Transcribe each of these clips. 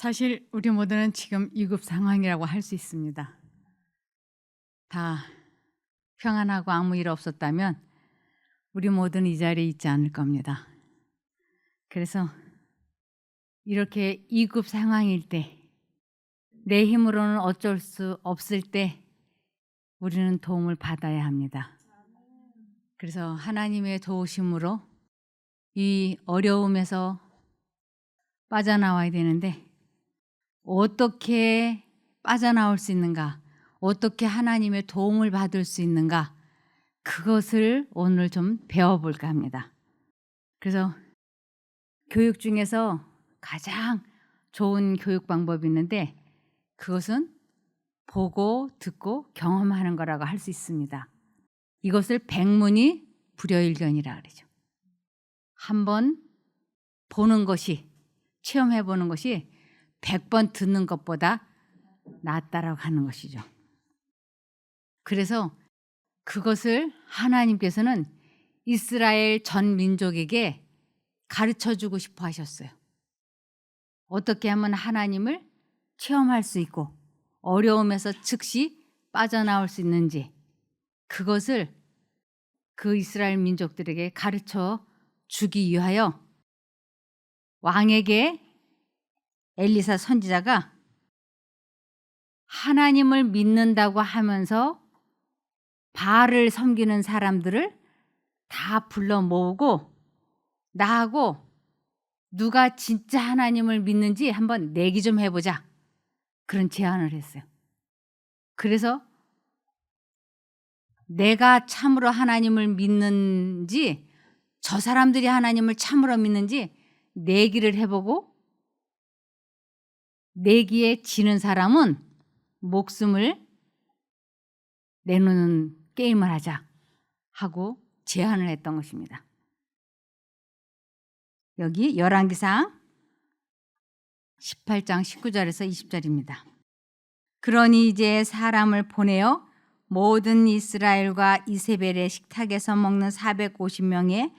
사실 우리 모두는 지금 위급 상황이라고 할 수 있습니다. 다 평안하고 아무 일 없었다면 우리 모두는 이 자리에 있지 않을 겁니다. 그래서 이렇게 위급 상황일 때, 내 힘으로는 어쩔 수 없을 때 우리는 도움을 받아야 합니다. 그래서 하나님의 도우심으로 이 어려움에서 빠져나와야 되는데 어떻게 빠져나올 수 있는가? 어떻게 하나님의 도움을 받을 수 있는가? 그것을 오늘 좀 배워볼까 합니다. 그래서 교육 중에서 가장 좋은 교육 방법이 있는데 그것은 보고 듣고 경험하는 거라고 할 수 있습니다. 이것을 백문이 불여일견이라 그러죠. 한번 보는 것이 체험해 보는 것이 100번 듣는 것보다 낫다라고 하는 것이죠. 그래서 그것을 하나님께서는 이스라엘 전 민족에게 가르쳐 주고 싶어 하셨어요. 어떻게 하면 하나님을 체험할 수 있고 어려움에서 즉시 빠져나올 수 있는지 그것을 그 이스라엘 민족들에게 가르쳐 주기 위하여 왕에게 엘리사 선지자가 하나님을 믿는다고 하면서 바알을 섬기는 사람들을 다 불러 모으고 나하고 누가 진짜 하나님을 믿는지 한번 내기 좀 해보자. 그런 제안을 했어요. 그래서 내가 참으로 하나님을 믿는지 저 사람들이 하나님을 참으로 믿는지 내기를 해보고 내기에 지는 사람은 목숨을 내놓는 게임을 하자 하고 제안을 했던 것입니다. 여기 열왕기상 18장 19절에서 20절입니다. 그러니 이제 사람을 보내어 모든 이스라엘과 이세벨의 식탁에서 먹는 450명의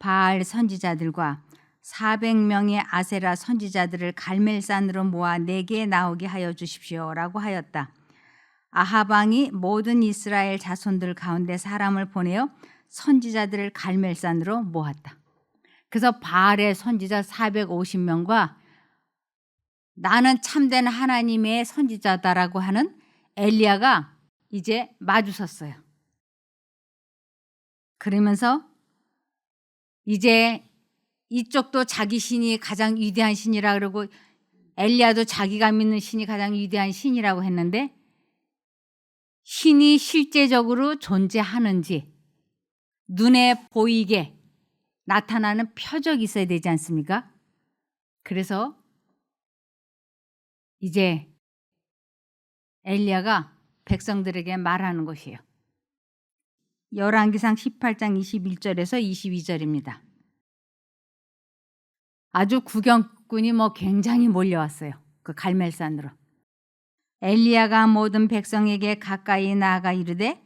바알 선지자들과 400명의 아세라 선지자들을 갈멜산으로 모아 내게 나오게 하여 주십시오라고 하였다. 아하방이 모든 이스라엘 자손들 가운데 사람을 보내어 선지자들을 갈멜산으로 모았다. 그래서 바알의 선지자 450명과 나는 참된 하나님의 선지자다라고 하는 엘리야가 이제 마주섰어요. 그러면서 이제 이쪽도 자기 신이 가장 위대한 신이라 그러고 엘리야도 자기가 믿는 신이 가장 위대한 신이라고 했는데 신이 실제적으로 존재하는지 눈에 보이게 나타나는 표적이 있어야 되지 않습니까? 그래서 이제 엘리야가 백성들에게 말하는 것이에요. 열왕기상 18장 21절에서 22절입니다. 아주 구경꾼이 뭐 굉장히 몰려왔어요. 그 갈멜산으로. 엘리야가 모든 백성에게 가까이 나아가 이르되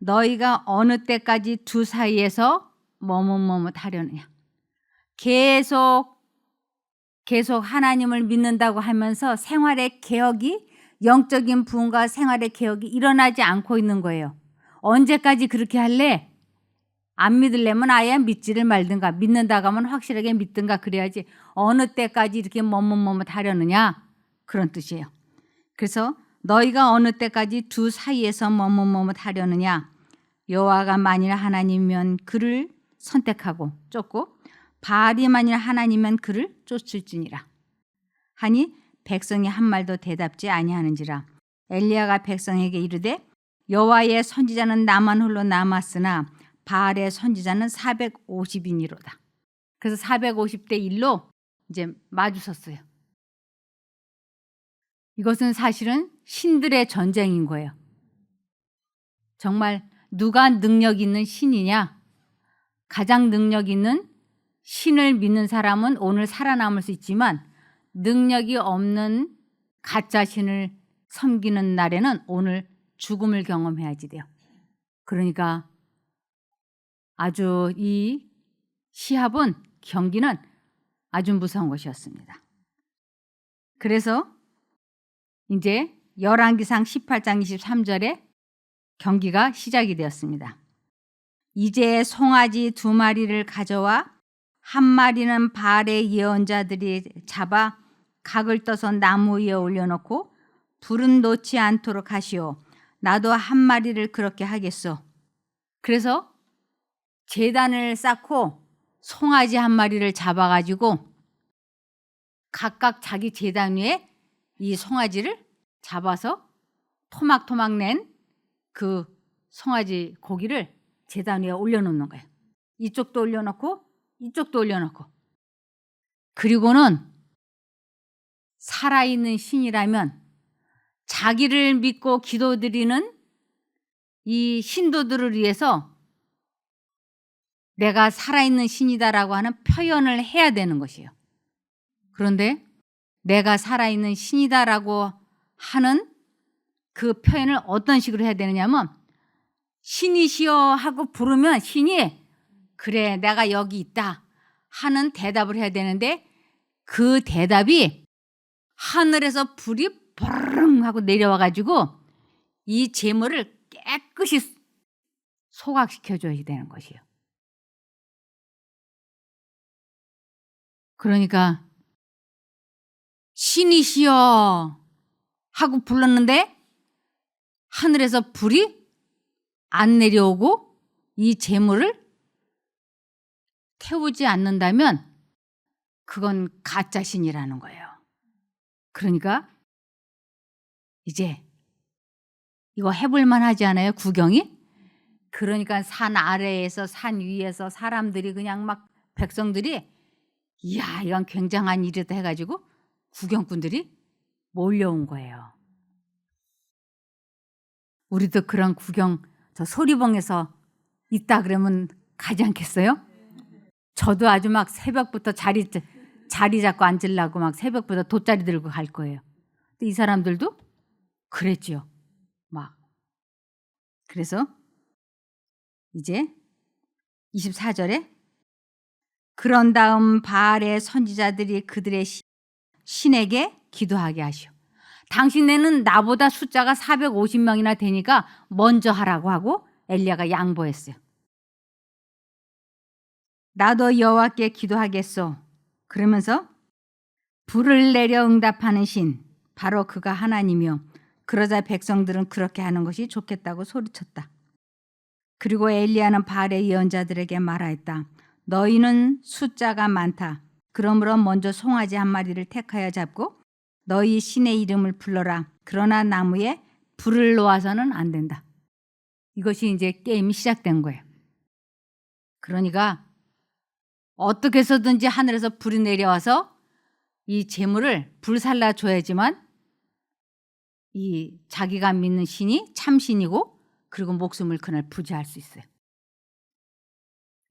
너희가 어느 때까지 두 사이에서 머뭇머뭇하려느냐. 계속 계속 하나님을 믿는다고 하면서 생활의 개혁이 영적인 부흥과 생활의 개혁이 일어나지 않고 있는 거예요. 언제까지 그렇게 할래? 안 믿으려면 아예 믿지를 말든가 믿는다고 하면 확실하게 믿든가 그래야지 어느 때까지 이렇게 머뭇머뭇 하려느냐? 그런 뜻이에요. 그래서 너희가 어느 때까지 두 사이에서 머뭇머뭇 하려느냐? 여호와가 만일 하나님이면 그를 선택하고 쫓고 바알이 만일 하나님이면 그를 쫓을지니라. 하니 백성이 한 말도 대답지 아니하는지라. 엘리야가 백성에게 이르되 여호와의 선지자는 나만 홀로 남았으나 바알의 선지자는 450인이로다. 그래서 450대 1로 이제 마주섰어요. 이것은 사실은 신들의 전쟁인 거예요. 정말 누가 능력 있는 신이냐? 가장 능력 있는 신을 믿는 사람은 오늘 살아남을 수 있지만 능력이 없는 가짜 신을 섬기는 날에는 오늘 죽음을 경험해야지 돼요. 그러니까 아주 이 시합은 경기는 아주 무서운 것이었습니다. 그래서 이제 열왕기상 18장 23절에 경기가 시작이 되었습니다. 이제 송아지 두 마리를 가져와 한 마리는 바알의 예언자들이 잡아 각을 떠서 나무 위에 올려놓고 불은 놓지 않도록 하시오. 나도 한 마리를 그렇게 하겠소. 그래서 재단을 쌓고 송아지 한 마리를 잡아가지고 각각 자기 재단 위에 이 송아지를 잡아서 토막토막 낸 그 송아지 고기를 재단 위에 올려놓는 거예요. 이쪽도 올려놓고 이쪽도 올려놓고 그리고는 살아있는 신이라면 자기를 믿고 기도드리는 이 신도들을 위해서 내가 살아있는 신이다라고 하는 표현을 해야 되는 것이에요. 그런데 내가 살아있는 신이다라고 하는 그 표현을 어떤 식으로 해야 되느냐면 신이시여 하고 부르면 신이 그래 내가 여기 있다 하는 대답을 해야 되는데 그 대답이 하늘에서 불이 버릉 하고 내려와 가지고 이 재물을 깨끗이 소각시켜 줘야 되는 것이에요. 그러니까 신이시여 하고 불렀는데 하늘에서 불이 안 내려오고 이 재물을 태우지 않는다면 그건 가짜 신이라는 거예요. 그러니까 이제 이거 해볼만 하지 않아요? 구경이? 그러니까 산 아래에서 산 위에서 사람들이 그냥 막 백성들이 이야 이건 굉장한 일이다 해가지고 구경꾼들이 몰려온 거예요. 우리도 그런 구경 저 소리봉에서 있다 그러면 가지 않겠어요? 저도 아주 막 새벽부터 자리 자리 잡고 앉으려고 막 새벽부터 돗자리 들고 갈 거예요. 이 사람들도 그랬지요. 막 그래서 이제 24절에 그런 다음 바알의 선지자들이 그들의 시- 신에게 기도하게 하시오. 당신네는 나보다 숫자가 450명이나 되니까 먼저 하라고 하고 엘리야가 양보했어요. 나도 여호와께 기도하겠소. 그러면서 불을 내려 응답하는 신 바로 그가 하나님이요. 그러자 백성들은 그렇게 하는 것이 좋겠다고 소리쳤다. 그리고 엘리야는 바알의 예언자들에게 말하였다. 너희는 숫자가 많다. 그러므로 먼저 송아지 한 마리를 택하여 잡고 너희 신의 이름을 불러라. 그러나 나무에 불을 놓아서는 안 된다. 이것이 이제 게임이 시작된 거예요. 그러니까 어떻게 해서든지 하늘에서 불이 내려와서 이 재물을 불살라 줘야지만 이 자기가 믿는 신이 참신이고 그리고 목숨을 그날 부지할 수 있어요.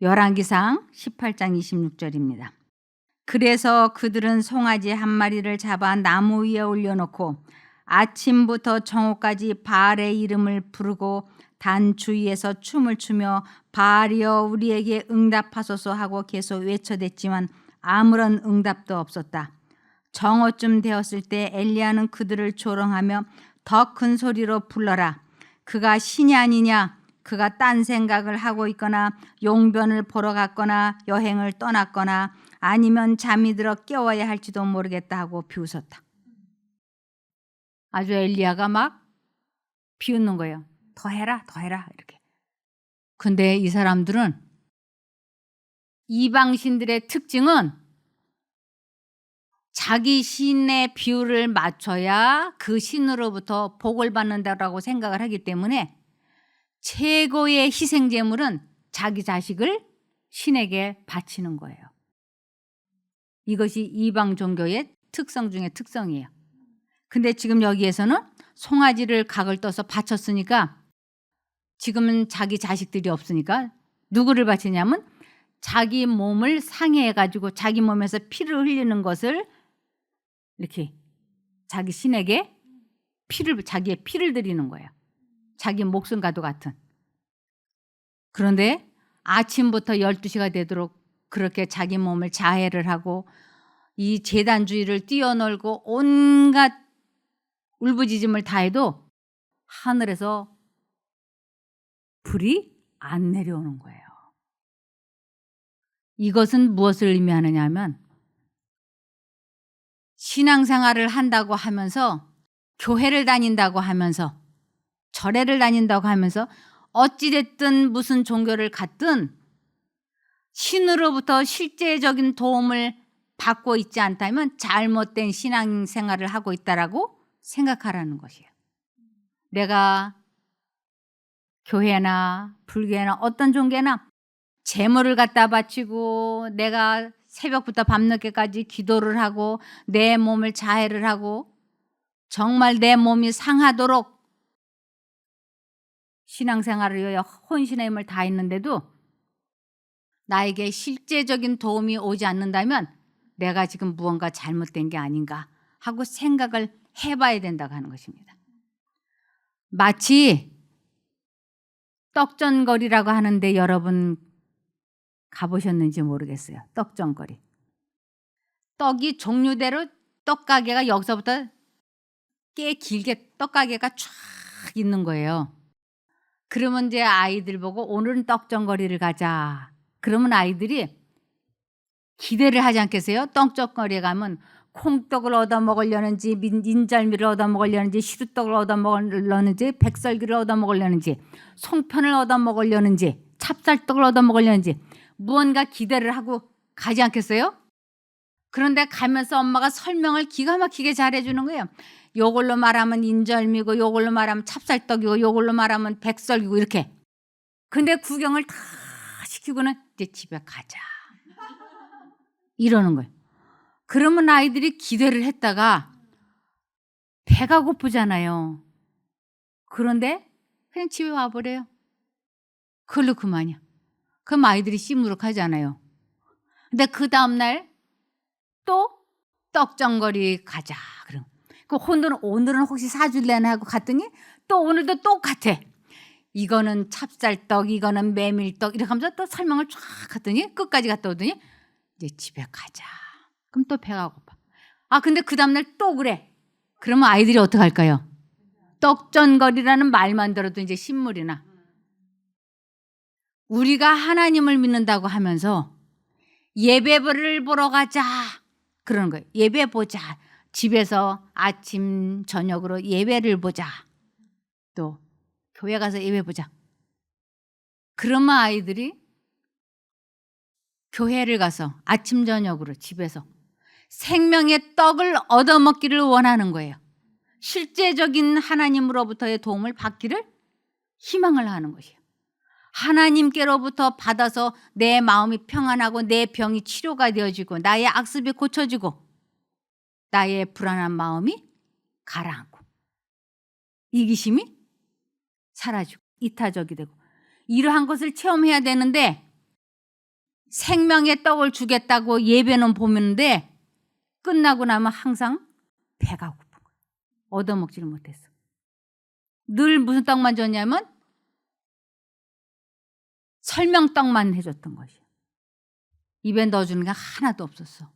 열왕기상 18장 26절입니다. 그래서 그들은 송아지 한 마리를 잡아 나무 위에 올려놓고 아침부터 정오까지 바알의 이름을 부르고 단 주위에서 춤을 추며 바알이여 우리에게 응답하소서 하고 계속 외쳐댔지만 아무런 응답도 없었다. 정오쯤 되었을 때 엘리야는 그들을 조롱하며 더 큰 소리로 불러라. 그가 신이 아니냐? 그가 딴 생각을 하고 있거나 용변을 보러 갔거나 여행을 떠났거나 아니면 잠이 들어 깨워야 할지도 모르겠다 하고 비웃었다. 아주 엘리야가 막 비웃는 거예요. 더 해라, 더 해라 이렇게. 근데 이 사람들은 이방신들의 특징은 자기 신의 비율을 맞춰야 그 신으로부터 복을 받는다라고 생각을 하기 때문에 최고의 희생 제물은 자기 자식을 신에게 바치는 거예요. 이것이 이방 종교의 특성 중의 특성이에요. 근데 지금 여기에서는 송아지를 각을 떠서 바쳤으니까 지금은 자기 자식들이 없으니까 누구를 바치냐면 자기 몸을 상해해 가지고 자기 몸에서 피를 흘리는 것을 이렇게 자기 신에게 피를 자기의 피를 드리는 거예요. 자기 목숨과도 같은. 그런데 아침부터 12시가 되도록 그렇게 자기 몸을 자해를 하고 이 재단주의를 뛰어놀고 온갖 울부짖음을 다 해도 하늘에서 불이 안 내려오는 거예요. 이것은 무엇을 의미하느냐 하면 신앙생활을 한다고 하면서 교회를 다닌다고 하면서 절에를 다닌다고 하면서 어찌됐든 무슨 종교를 갖든 신으로부터 실제적인 도움을 받고 있지 않다면 잘못된 신앙생활을 하고 있다라고 생각하라는 것이에요. 내가 교회나 불교나 어떤 종교나 재물을 갖다 바치고 내가 새벽부터 밤늦게까지 기도를 하고 내 몸을 자해를 하고 정말 내 몸이 상하도록 신앙생활을 위하여 혼신의 힘을 다했는데도 나에게 실제적인 도움이 오지 않는다면 내가 지금 무언가 잘못된 게 아닌가 하고 생각을 해봐야 된다고 하는 것입니다. 마치 떡전거리라고 하는데 여러분 가보셨는지 모르겠어요. 떡전거리. 떡이 종류대로 떡가게가 여기서부터 꽤 길게 떡가게가 쫙 있는 거예요. 그러면 이제 아이들 보고 오늘은 떡전거리를 가자. 그러면 아이들이 기대를 하지 않겠어요? 떡전거리에 가면 콩떡을 얻어 먹으려는지 민- 인절미를 얻어 먹으려는지 시루떡을 얻어 먹으려는지 백설기를 얻어 먹으려는지 송편을 얻어 먹으려는지 찹쌀떡을 얻어 먹으려는지 무언가 기대를 하고 가지 않겠어요? 그런데 가면서 엄마가 설명을 기가 막히게 잘해주는 거예요. 요걸로 말하면 인절미고 요걸로 말하면 찹쌀떡이고 요걸로 말하면 백설기고 이렇게. 근데 구경을 다 시키고는 이제 집에 가자. 이러는 거예요. 그러면 아이들이 기대를 했다가 배가 고프잖아요. 그런데 그냥 집에 와버려요. 그걸로 그만이야. 그럼 아이들이 씨무룩하잖아요. 근데 그 다음날 또 떡정거리 가자. 그럼 그 오늘은, 오늘은 혹시 사줄래나 하고 갔더니 또 오늘도 똑같아. 이거는 찹쌀떡, 이거는 메밀떡 이렇게 하면서 또 설명을 쫙 했더니 끝까지 갔다 오더니 이제 집에 가자. 그럼 또 배가 고파. 아 근데 그 다음날 또 그래. 그러면 아이들이 어떻게 할까요? 떡전거리라는 말만 들어도 이제 신물이 나. 우리가 하나님을 믿는다고 하면서 예배를 보러 가자. 그러는 거예요. 예배 보자. 집에서 아침, 저녁으로 예배를 보자. 또 교회 가서 예배 보자. 그러면 아이들이 교회를 가서 아침, 저녁으로 집에서 생명의 떡을 얻어먹기를 원하는 거예요. 실제적인 하나님으로부터의 도움을 받기를 희망을 하는 것이에요. 하나님께로부터 받아서 내 마음이 평안하고 내 병이 치료가 되어지고 나의 악습이 고쳐지고 나의 불안한 마음이 가라앉고 이기심이 사라지고 이타적이 되고 이러한 것을 체험해야 되는데 생명의 떡을 주겠다고 예배는 보는데 끝나고 나면 항상 배가 고픈 거예요. 얻어먹지를 못했어. 늘 무슨 떡만 줬냐면 설명떡만 해줬던 것이에요. 입에 넣어주는 게 하나도 없었어.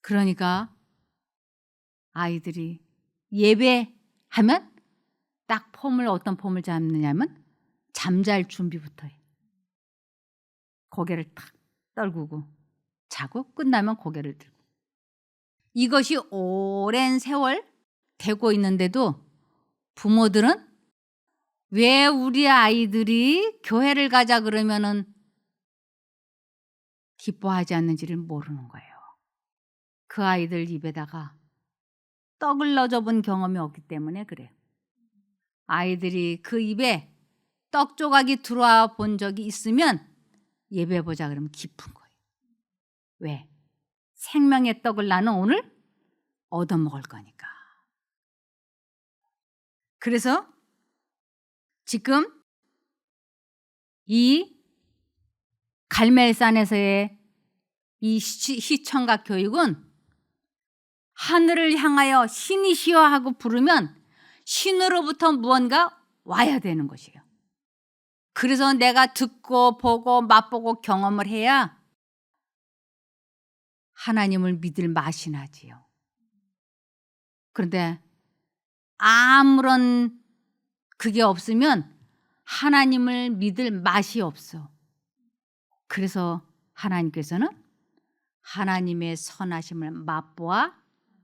그러니까 아이들이 예배하면 딱 폼을 어떤 폼을 잡느냐면 잠잘 준비부터 해. 고개를 탁 떨구고 자고 끝나면 고개를 들고. 이것이 오랜 세월 되고 있는데도 부모들은 왜 우리 아이들이 교회를 가자 그러면은 기뻐하지 않는지를 모르는 거예요. 그 아이들 입에다가 떡을 넣어줘 본 경험이 없기 때문에 그래요. 아이들이 그 입에 떡 조각이 들어와 본 적이 있으면 예배 보자 그러면 기쁜 거예요. 왜? 생명의 떡을 나는 오늘 얻어먹을 거니까. 그래서 지금 이 갈멜산에서의 이 시, 시청각 교육은 하늘을 향하여 신이시여 하고 부르면 신으로부터 무언가 와야 되는 것이에요. 그래서 내가 듣고 보고 맛보고 경험을 해야 하나님을 믿을 맛이 나지요. 그런데 아무런 그게 없으면 하나님을 믿을 맛이 없어. 그래서 하나님께서는 하나님의 선하심을 맛보아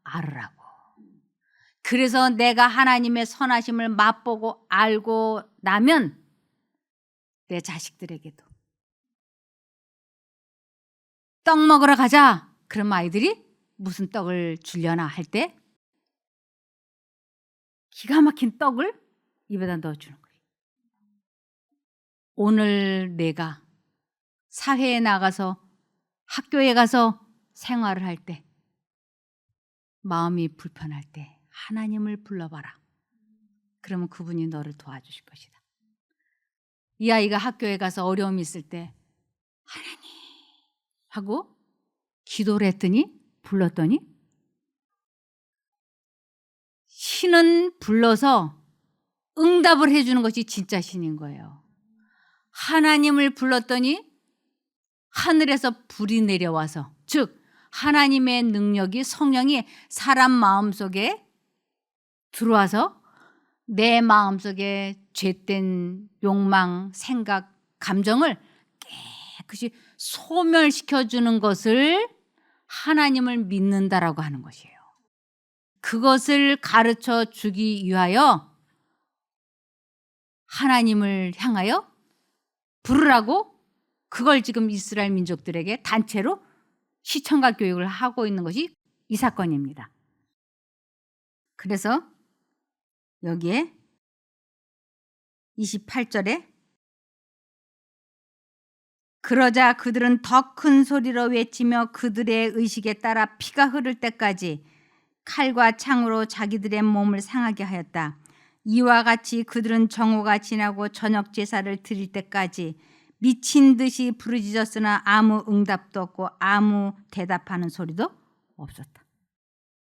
알으라고. 그래서 내가 하나님의 선하심을 맛보고 알고 나면 내 자식들에게도 떡 먹으러 가자. 그럼 아이들이 무슨 떡을 주려나 할 때 기가 막힌 떡을 입에다 넣어주는 거예요. 오늘 내가 사회에 나가서 학교에 가서 생활을 할 때 마음이 불편할 때 하나님을 불러봐라. 그러면 그분이 너를 도와주실 것이다. 이 아이가 학교에 가서 어려움이 있을 때 하나님 하고 기도를 했더니 불렀더니 신은 불러서 응답을 해주는 것이 진짜 신인 거예요. 하나님을 불렀더니 하늘에서 불이 내려와서 즉 하나님의 능력이 성령이 사람 마음속에 들어와서 내 마음속에 죄된 욕망, 생각, 감정을 깨끗이 소멸시켜 주는 것을 하나님을 믿는다라고 하는 것이에요. 그것을 가르쳐 주기 위하여 하나님을 향하여 부르라고 그걸 지금 이스라엘 민족들에게 단체로 시청각 교육을 하고 있는 것이 이 사건입니다. 그래서 여기에 28절에 그러자 그들은 더 큰 소리로 외치며 그들의 의식에 따라 피가 흐를 때까지 칼과 창으로 자기들의 몸을 상하게 하였다. 이와 같이 그들은 정오가 지나고 저녁 제사를 드릴 때까지 미친 듯이 부르짖었으나 아무 응답도 없고 아무 대답하는 소리도 없었다.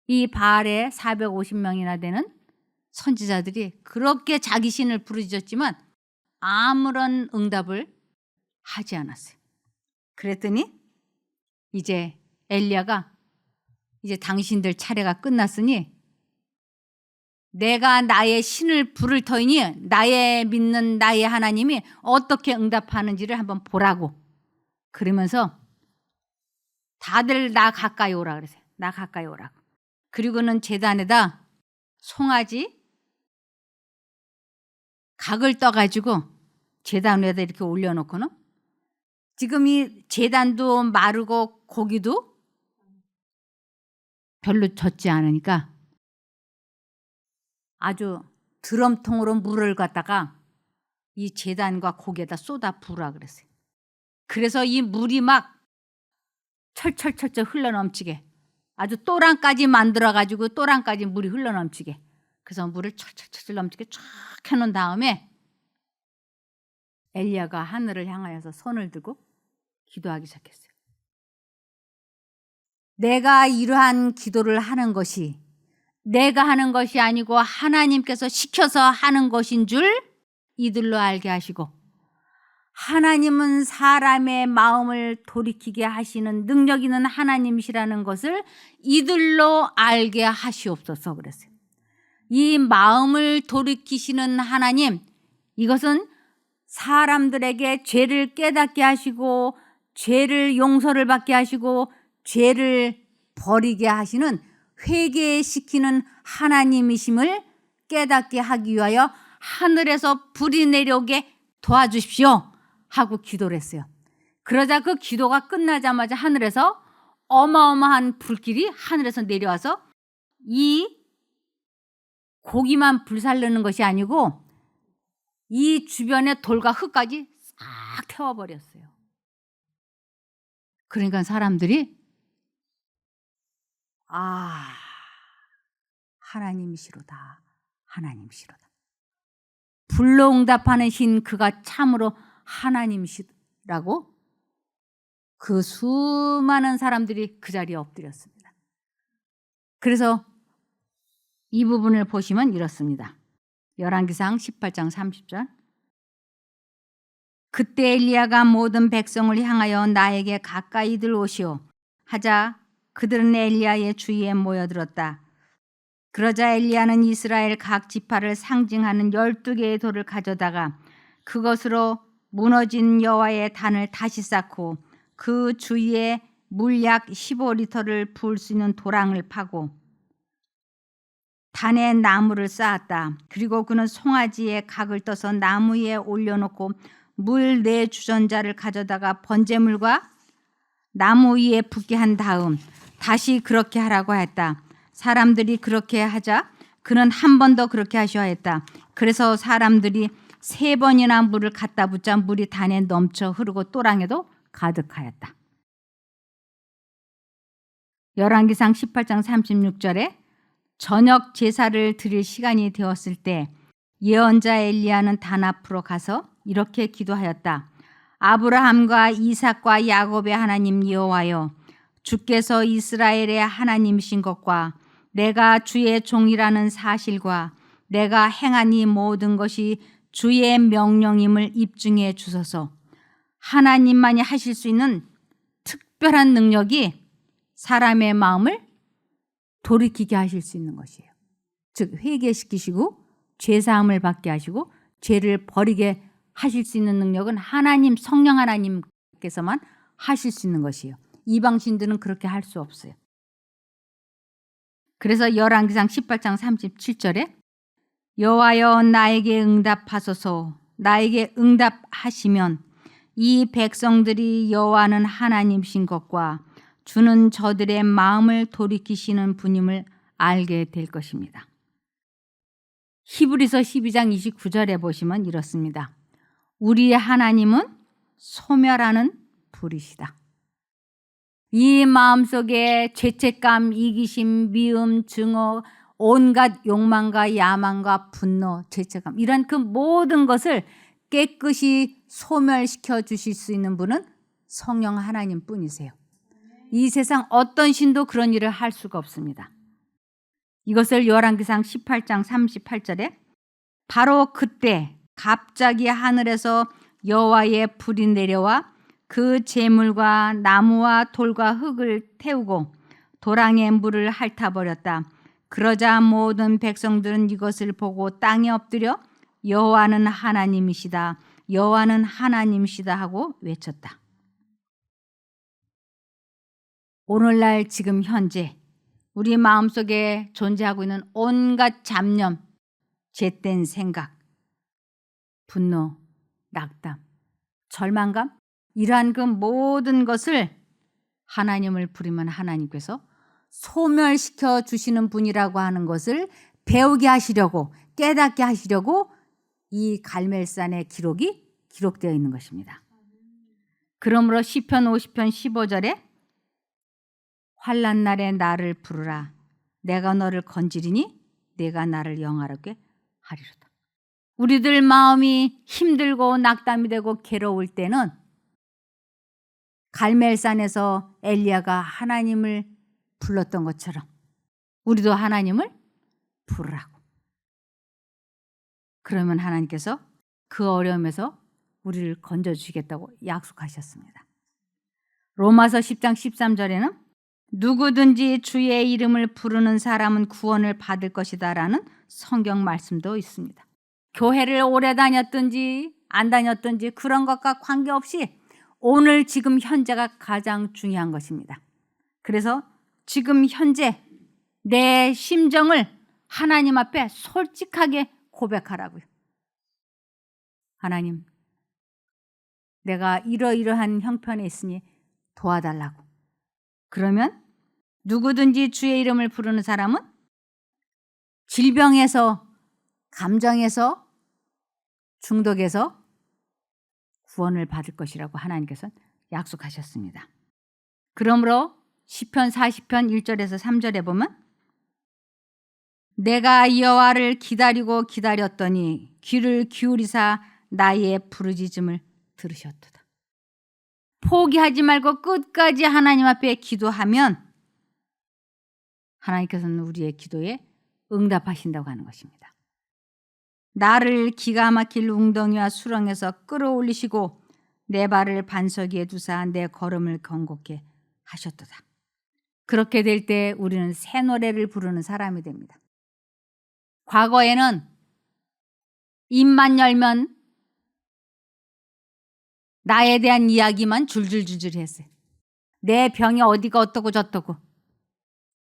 이 바알에 450명이나 되는 선지자들이 그렇게 자기 신을 부르짖었지만 아무런 응답을 하지 않았어요. 그랬더니 이제 엘리야가 이제 당신들 차례가 끝났으니 내가 나의 신을 부를 터이니 나의 믿는 나의 하나님이 어떻게 응답하는지를 한번 보라고 그러면서 다들 나 가까이 오라 그러세요. 나 가까이 오라고. 그리고는 재단에다 송아지 각을 떠가지고 재단 위에다 이렇게 올려놓고는 지금 이 재단도 마르고 고기도 별로 젖지 않으니까 아주 드럼통으로 물을 갖다가 이 재단과 고기에다 쏟아 부으라 그랬어요. 그래서 이 물이 막 철철철철 흘러넘치게 아주 또랑까지 만들어 가지고 또랑까지 물이 흘러넘치게 그래서 물을 철철철철 넘치게 쫙 해놓은 다음에 엘리야가 하늘을 향하여서 손을 들고 기도하기 시작했어요. 내가 이러한 기도를 하는 것이 내가 하는 것이 아니고 하나님께서 시켜서 하는 것인 줄 이들로 알게 하시고 하나님은 사람의 마음을 돌이키게 하시는 능력 있는 하나님이시라는 것을 이들로 알게 하시옵소서 그랬어요. 이 마음을 돌이키시는 하나님 이것은 사람들에게 죄를 깨닫게 하시고 죄를 용서를 받게 하시고 죄를 버리게 하시는 회개시키는 하나님이심을 깨닫게 하기 위하여 하늘에서 불이 내려오게 도와주십시오 하고 기도를 했어요. 그러자 그 기도가 끝나자마자 하늘에서 어마어마한 불길이 하늘에서 내려와서 이 고기만 불살르는 것이 아니고 이 주변의 돌과 흙까지 싹 태워버렸어요. 그러니까 사람들이 아 하나님이시로다 하나님이시로다 불로 응답하는 신 그가 참으로 하나님이시라고 그 수많은 사람들이 그 자리에 엎드렸습니다. 그래서 이 부분을 보시면 이렇습니다. 열왕기상 18장 30절 그때 엘리야가 모든 백성을 향하여 나에게 가까이 들오시오 하자 그들은 엘리야의 주위에 모여들었다. 그러자 엘리야는 이스라엘 각 지파를 상징하는 열두 개의 돌을 가져다가 그것으로 무너진 여호와의 단을 다시 쌓고 그 주위에 물약 15리터를 부을 수 있는 도랑을 파고 단에 나무를 쌓았다. 그리고 그는 송아지에 각을 떠서 나무 위에 올려놓고 물 네 주전자를 가져다가 번제물과 나무 위에 붓게 한 다음 다시 그렇게 하라고 했다. 사람들이 그렇게 하자 그는 한 번 더 그렇게 하셔야 했다. 그래서 사람들이 세 번이나 물을 갖다 붓자 물이 단에 넘쳐 흐르고 또랑에도 가득하였다. 열왕기상 18장 36절에 저녁 제사를 드릴 시간이 되었을 때 예언자 엘리야는 단 앞으로 가서 이렇게 기도하였다. 아브라함과 이삭과 야곱의 하나님 여호와여 주께서 이스라엘의 하나님이신 것과 내가 주의 종이라는 사실과 내가 행한 이 모든 것이 주의 명령임을 입증해 주소서. 하나님만이 하실 수 있는 특별한 능력이 사람의 마음을 돌이키게 하실 수 있는 것이에요. 즉 회개시키시고 죄 사함을 받게 하시고 죄를 버리게 하실 수 있는 능력은 하나님 성령 하나님께서만 하실 수 있는 것이에요. 이방신들은 그렇게 할 수 없어요. 그래서 열왕기상 18장 37절에 여호와여 나에게 응답하소서 나에게 응답하시면 이 백성들이 여호와는 하나님신 것과 주는 저들의 마음을 돌이키시는 분임을 알게 될 것입니다. 히브리서 12장 29절에 보시면 이렇습니다. 우리의 하나님은 소멸하는 불이시다. 이 마음속에 죄책감, 이기심, 미움, 증오, 온갖 욕망과 야망과 분노, 죄책감 이런 그 모든 것을 깨끗이 소멸시켜 주실 수 있는 분은 성령 하나님 뿐이세요. 이 세상 어떤 신도 그런 일을 할 수가 없습니다. 이것을 열왕기상 18장 38절에 바로 그때 갑자기 하늘에서 여호와의 불이 내려와 그 재물과 나무와 돌과 흙을 태우고 도랑의 물을 핥아 버렸다. 그러자 모든 백성들은 이것을 보고 땅에 엎드려 여호와는 하나님이시다. 여호와는 하나님이시다 하고 외쳤다. 오늘날 지금 현재 우리 마음속에 존재하고 있는 온갖 잡념, 죄된 생각, 분노, 낙담, 절망감 이러한 그 모든 것을 하나님을 부르면 하나님께서 소멸시켜 주시는 분이라고 하는 것을 배우게 하시려고 깨닫게 하시려고 이 갈멜산의 기록이 기록되어 있는 것입니다. 그러므로 시편 50편 15절에 환난 날에 나를 부르라 내가 너를 건지리니 내가 나를 영화롭게 하리로다. 우리들 마음이 힘들고 낙담이 되고 괴로울 때는 갈멜산에서 엘리야가 하나님을 불렀던 것처럼 우리도 하나님을 부르라고. 그러면 하나님께서 그 어려움에서 우리를 건져 주시겠다고 약속하셨습니다. 로마서 10장 13절에는 누구든지 주의 이름을 부르는 사람은 구원을 받을 것이다라는 성경 말씀도 있습니다. 교회를 오래 다녔든지 안 다녔든지 그런 것과 관계없이 오늘 지금 현재가 가장 중요한 것입니다. 그래서 지금 현재 내 심정을 하나님 앞에 솔직하게 고백하라고요. 하나님, 내가 이러이러한 형편에 있으니 도와달라고. 그러면 누구든지 주의 이름을 부르는 사람은 질병에서, 감정에서, 중독에서 구원을 받을 것이라고 하나님께서 약속하셨습니다. 그러므로 시편 40편 1절에서 3절에 보면 내가 여호와를 기다리고 기다렸더니 귀를 기울이사 나의 부르짖음을 들으셨도다. 포기하지 말고 끝까지 하나님 앞에 기도하면 하나님께서는 우리의 기도에 응답하신다고 하는 것입니다. 나를 기가 막힐 웅덩이와 수렁에서 끌어올리시고 내 발을 반석 위에 두사 내 걸음을 경곡해 하셨도다. 그렇게 될 때 우리는 새 노래를 부르는 사람이 됩니다. 과거에는 입만 열면 나에 대한 이야기만 줄줄줄줄 했어요. 내 병이 어디가 어떻고 저떻고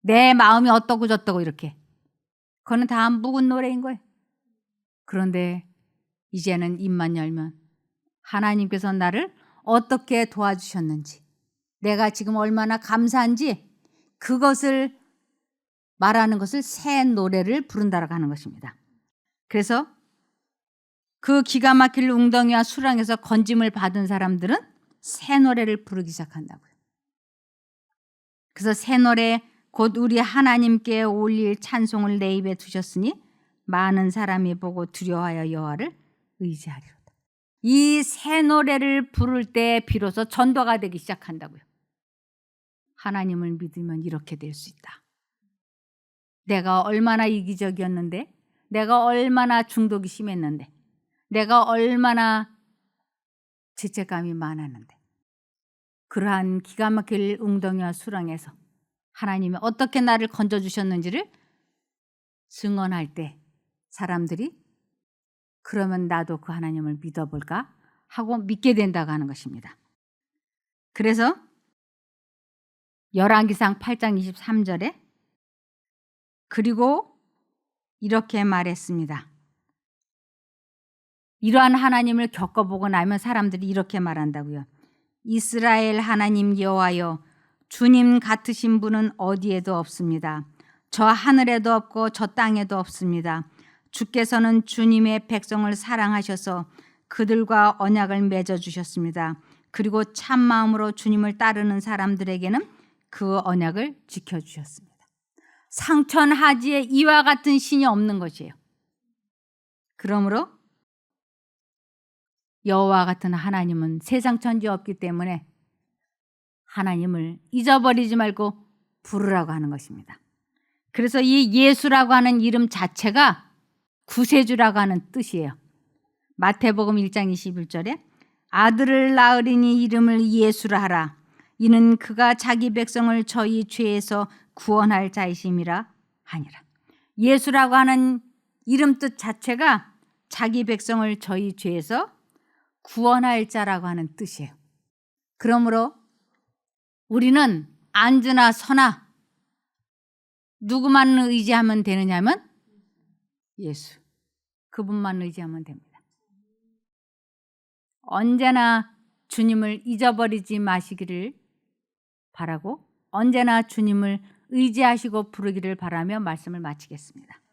내 마음이 어떻고 저떻고 이렇게 그거는 다 묵은 노래인 거예요. 그런데 이제는 입만 열면 하나님께서 나를 어떻게 도와주셨는지 내가 지금 얼마나 감사한지 그것을 말하는 것을 새 노래를 부른다라고 하는 것입니다. 그래서 그 기가 막힐 웅덩이와 수랑에서 건짐을 받은 사람들은 새 노래를 부르기 시작한다고요. 그래서 새 노래 곧 우리 하나님께 올릴 찬송을 내 입에 두셨으니 많은 사람이 보고 두려워하여 여호와를 의지하리로다. 이 새 노래를 부를 때 비로소 전도가 되기 시작한다고요. 하나님을 믿으면 이렇게 될 수 있다. 내가 얼마나 이기적이었는데, 내가 얼마나 중독이 심했는데, 내가 얼마나 죄책감이 많았는데, 그러한 기가 막힐 웅덩이와 수렁에서 하나님이 어떻게 나를 건져주셨는지를 증언할 때 사람들이 그러면 나도 그 하나님을 믿어볼까 하고 믿게 된다고 하는 것입니다. 그래서 열왕기상 8장 23절에 그리고 이렇게 말했습니다. 이러한 하나님을 겪어보고 나면 사람들이 이렇게 말한다고요. 이스라엘 하나님 여호와여 주님 같으신 분은 어디에도 없습니다. 저 하늘에도 없고 저 땅에도 없습니다. 주께서는 주님의 백성을 사랑하셔서 그들과 언약을 맺어 주셨습니다. 그리고 참 마음으로 주님을 따르는 사람들에게는 그 언약을 지켜 주셨습니다. 상천하지에 이와 같은 신이 없는 것이에요. 그러므로 여호와 같은 하나님은 세상 천지 없기 때문에 하나님을 잊어버리지 말고 부르라고 하는 것입니다. 그래서 이 예수라고 하는 이름 자체가 구세주라고 하는 뜻이에요. 마태복음 1장 21절에 아들을 낳으리니 이름을 예수라 하라. 이는 그가 자기 백성을 저희 죄에서 구원할 자이심이라 하니라. 예수라고 하는 이름 뜻 자체가 자기 백성을 저희 죄에서 구원할 자라고 하는 뜻이에요. 그러므로 우리는 안드나 서나 누구만 의지하면 되느냐면 예수. 그분만 의지하면 됩니다. 언제나 주님을 잊어버리지 마시기를 바라고 언제나 주님을 의지하시고 부르기를 바라며 말씀을 마치겠습니다.